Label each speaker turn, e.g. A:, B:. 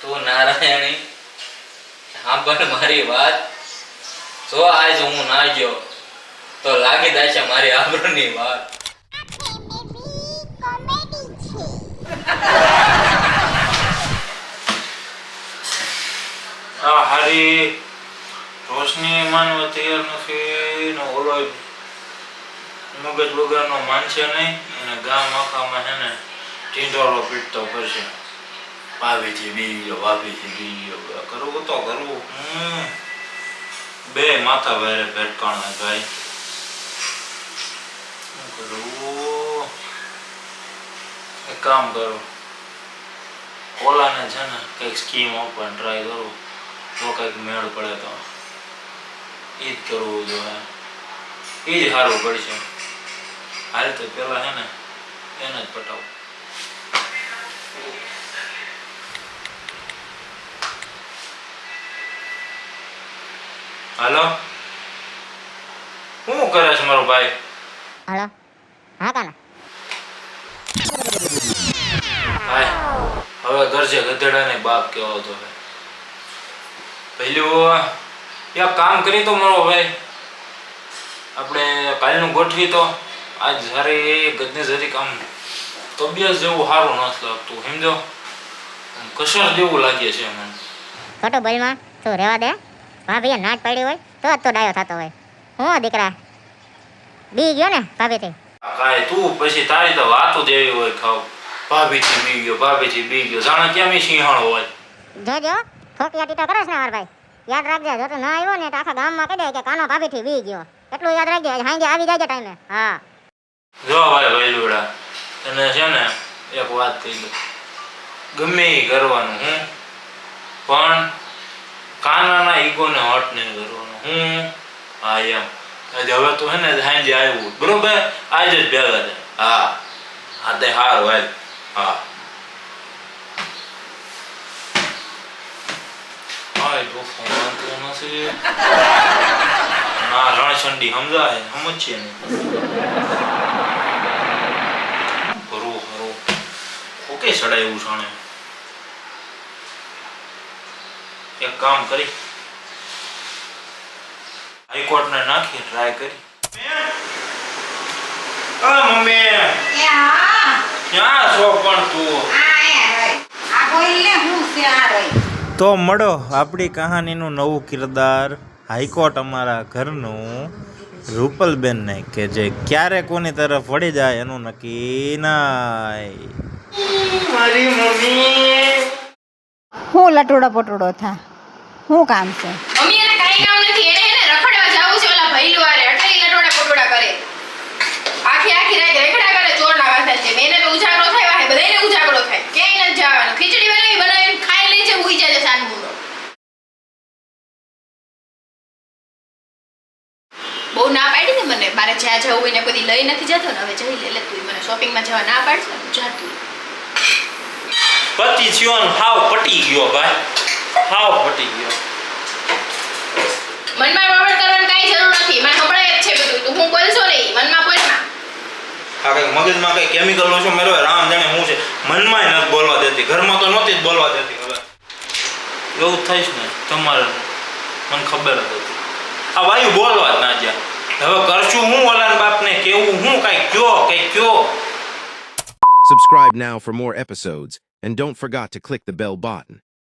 A: તું નારાયણી, સાંભળ મારી વાત. જો આજ હું ના ગયો, તો લાગી જાય છે મારી આબરૂની વાત.
B: આ હારી. રોશની માનવા તૈયાર નથી ને ઓલો મગજ વગરનો માનશે નહીં, અને ગામ આખામાં છે ને ઢીંઢોળો પીટતો કરશે ભાભીથી બી બીજો ભાભીથી બી બીજો કરવું તો કરવું. બે માથા ભારે ભેટકાણ ભાઈ. કરવું એક કામ કરો. ઓલાને છે ને કંઈક સ્કીમ આપવાની ટ્રાય કરું. તો કંઈક મેળ પડે તો. એ જ કરવું જોઈએ. એ જ સારું પડશે. હાલ તો પેલા છે ને એને જ પટાવું. હાલો? શું કરે છે મારો ભાઈ?
C: હલો? હા કાના.
B: હાય. હવે ગરજે ગધેડાને બાપ કેવો તો હે પહેલું એક કામ કરી તો મારો ભાઈ. આપણે કાલનું ગોઠવી તો આજ જ્યારે એ ગજને જરીક આમ તબિયત જેવું સારું નથી લાગતું સમજો? કસર જેવું લાગે છે મને.
C: ખોટું બોલમાં? તું રહેવા દે? ભાભીએ નાટ પાડી હોય તો તો ડાયો થતો હોય. હું દીકરા? બી ગયો ને ભાભીથી?
B: કાંઈ તું પછી તારી તો વાતો દેવી હોય ખાવ. ભાભીથી બી ગયો ભાભીથી બી ગયો. જાણે કેમ સિંહણ હોય?
C: જોજો ફોકિયા ટીટા કરે છે ને મારા ભાઈ. યાદ રાખજે જો તું ના આવ્યો ને તો આખા ગામમાં કહી દે કે કાનો ભાભીથી બી ગયો. એટલું યાદ રાખજે હાંજે આવી જાય ટાઈમે હા.
B: જો ભાઈ ભૈલુડા તને છે ને એક વાત કહી દઉં. ગમે કરવાનું હું પણ કાનાના ઈગોને હટ નહીં કરવાનો. હું હા એમ. આજે હવે તો હે ને સાંજે આવ્યું બરોબર? આજે જ ભેગા છે હા. હા, તે હાર હોય હા. હાય ડોફો માનતો છે. ના, રણછંડી સમજાય. સમજશે ને ભરવું ભરવું ઓકે ચડાયું છાણે એક કામ કરી. હાઈકોર્ટને નાખી ટ્રાય કરી. મમ્મી. ક્યાં છો પણ તું?
D: આ અહીંયા રહી. આ બોલને હું છે આ રહી.
E: તો મળો આપણી કહાનીનું નવું કિરદાર હાઈકોર્ટ અમારા ઘરનું રૂપલબેનને કે જે ક્યારે કોની તરફ વળી જાય એનું નક્કી નાય.
B: મારી મમ્મી.
D: હું લટુડો પટોડો થા. શું કામ છે?
F: મમ્મી એને કાઈ કામ નથી. એને એને રખડવા જાવું છે ઓલા ભૈલું વારે એટલે ઈ લટોડા પટોડા કરે. આખી આખી રાત રખડા કરે ચોરના વાસણ છે મેને તો ઉજાગરો થાય વાહે બધાને ઉજાગરો થાય. ક્યાંય ન જવાનું. ખીચડી બનાવી બનાવીને ખાઈ લે છે ઉઈ જાય છે સાનમુનો બહુ ના પાડી ને મને. મારે જ્યાં જવું હોય ને કોઈ લઈ નથી જતો ને હવે જઈ લે. લે તું મને શોપિંગમાં જવા ના પાડશે ને જાતું
B: પતિ જીવન હાવ પટી ગયો ભાઈ. હાવ ફટી ગયો.
F: મનમાં બળબડ કરવાની કાંઈ જરૂર નથી. મને સંભળાય જ છે બધું. તું હું બોલશો નહીં મનમાં બોલમાં
B: આ કઈ મગજમાં કઈ કેમિકલ ઓછો મેળવે રામ જાણે હું છે. મનમાં નથી બોલવા દેતી. ઘરમાં તો નહોતી જ બોલવા દેતી હવે. એવું થઈશ ને. તમારે મને ખબર જ હતી. આ વાયુ બોલવા જ ના જ્યાં. હવે કરશું હું ઓલાન બાપને? કેવું? હું કઈ કયો? કઈ કયો?
G: Subscribe now for more episodes, and don't forget to click the bell button.